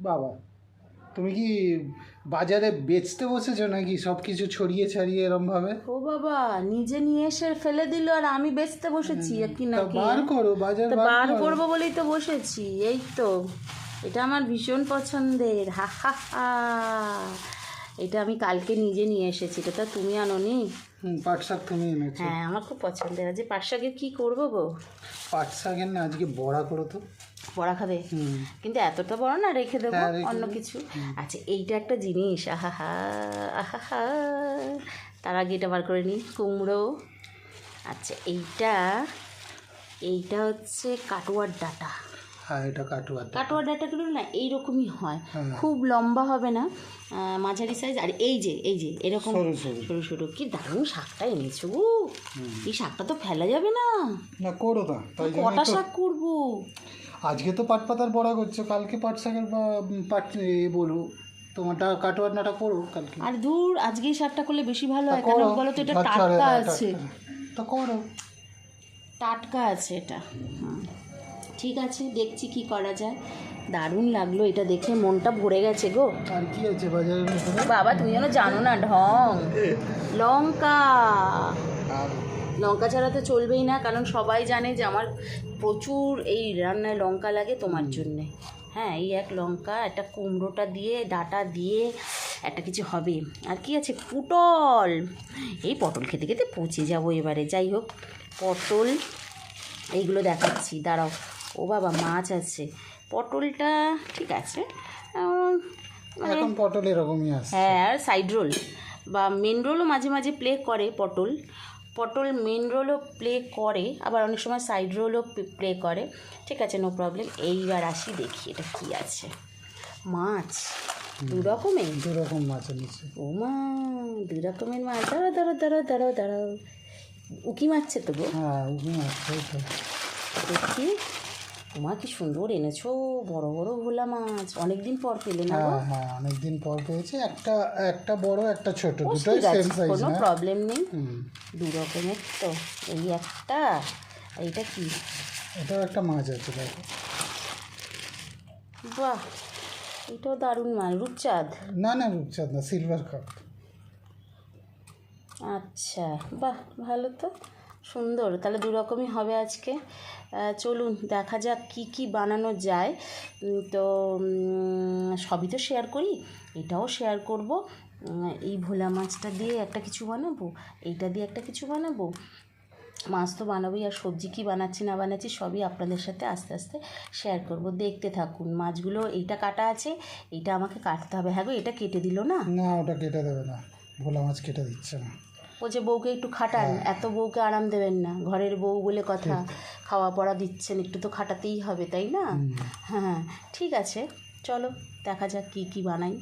বাবা তুমি কি বাজারে বেচতে বসেছো নাকি? সব কিছু ছড়িয়ে ছাড়িয়ে এরম ভাবে? ও বাবা নিজে নিয়ে এসে ফেলে দিল আর আমি বেচতে বসেছি আর কি না বার করো বাজার বার করব বলেই তো বসেছি এই তো। এটা আমার ভীষণ পছন্দের হা হা হা। এটা আমি কালকে নিজে নিয়ে এসেছি এটা তো তুমি আনোনি? হুম পাট শাক তুমি এনেছো। হ্যাঁ আমার খুব পছন্দের। আজ পাট শাকের কী করব গো? পাট শাকের না আজকে বড়া করো তো। বড়া খাবে? কিন্তু এতটা বড় না রেখে দেবো হ্যাঁ, অন্য কিছু। আচ্ছা এইটা একটা জিনিস। আহা আহা তার আগে এটা বার করে নিই কুমড়ো। আচ্ছা এইটা এইটা হচ্ছে কাটোয়ার ডাটা। হ্যাঁ এটা কাটুয়া কাটোয়া ডাটাগুলো না এইরকমই হয়। হ্যাঁ। খুব লম্বা হবে না মাঝারি সাইজ আর এই যে এই যে এরকম সরু সরু। কি দারুণ শাকটা এনেছো গো। এই শাকটা তো ফেলা যাবে না। না করো না। কটা শাক করব? আজকে তো পাট পাতার বড়া করছ কালকে পাট শাকের পাট এ বলো। তোমারটা কাটোয়ার নাটা করো কালকে। আর দূর আজকে শাকটা করলে বেশি ভালো হয়। করো। কেন বলো তো এটা টাটকা হ্যাঁ, আছে। তা করো। টাটকা আছে এটা। ঠিক আছে দেখছি কি করা যায়। দারুণ লাগল এটা দেখে মনটা ভরে গেছে গো। আর কি আছে বাজারের ভিতরে? বাবা তুমি যেন জানো না ঢং। লঙ্কা। লঙ্কা ছাড়া তো চলবেই না কারণ সবাই জানে যে আমার প্রচুর এই রান্নায় লঙ্কা লাগে তোমার জন্যে। হ্যাঁ এই এক লঙ্কা একটা কুমড়োটা দিয়ে ডাটা দিয়ে একটা কিছু হবে। আর কি আছে? পটল। এই পটল খেতে খেতে পচে যাব এবারে। যাই হোক পটল এইগুলো দেখাচ্ছি। দাঁড়াও। ও বাবা মাছ আছে। পটলটা ঠিক আছে। মানে এখন পটল এরকমই আছে হ্যাঁ আর সাইড রোল বা মেন রোলও মাঝে মাঝে প্লে করে পটল। পটল মেন রোলও প্লে করে আবার অনেক সময় সাইড রোলও প্লে করে। ঠিক আছে নো প্রবলেম এইবার আসি দেখি এটা কি আছে। মাছ? দু রকমের? দু রকম মাছ এনেছে। ও মা দু রকমের মাছ। দাঁড়াও দাঁড়াও দাঁড়াও দাঁড়াও দাঁড়াও। উকি মারছে তো গো। হ্যাঁ আছে তো। দেখি। তোমার কি সুন্দর এনেছো বড় বড় ভোলা মাছ। অনেকদিন পর পেলে না হ্যাঁ হ্যাঁ অনেকদিন পর পেয়েছি। একটা একটা বড় একটা ছোট দুটোই সেম সাইজ কোনো প্রবলেম নেই। হুম। দু রকমের তো এই একটা আর এইটা কি? এটাও একটা মাছ আছে দেখো। বাহ এটাও দারুণ মাছ রূপচাঁদ? না না রূপচাঁদ না সিলভার কাপ আচ্ছা বাহ ভালো তো। সুন্দর, তাহলে দু রকমই হবে আজকে। চলুন, দেখা যাক কি কি বানানো যায়। তো সবই তো শেয়ার করি, এটাও শেয়ার করব। এই ভোলা মাছটা দিয়ে একটা কিছু বানাবো, এইটা দিয়ে একটা কিছু বানাবো। মাছ তো বানাবোই আর সবজি কি বানাচ্ছি, না বানাচ্ছি, সবই আপনাদের সাথে আস্তে আস্তে শেয়ার করব। দেখতে থাকুন, মাছগুলো, এইটা কাটা আছে, এইটা আমাকে কাটতে হবে। হ্যাঁ গো, এটা কেটে দিল না? না, ওটা কেটে দেবে না। ভোলা মাছ কেটে দিচ্ছে না। ও যে বউকে একটু খাটান এত বউকে আরাম দেবেন না। ঘরের বউ বলে কথা খাওয়া পড়া দিচ্ছেন একটু তো খাটাতেই হবে তাই না? হ্যাঁ ঠিক আছে চলো দেখা যাক কী কী বানাই।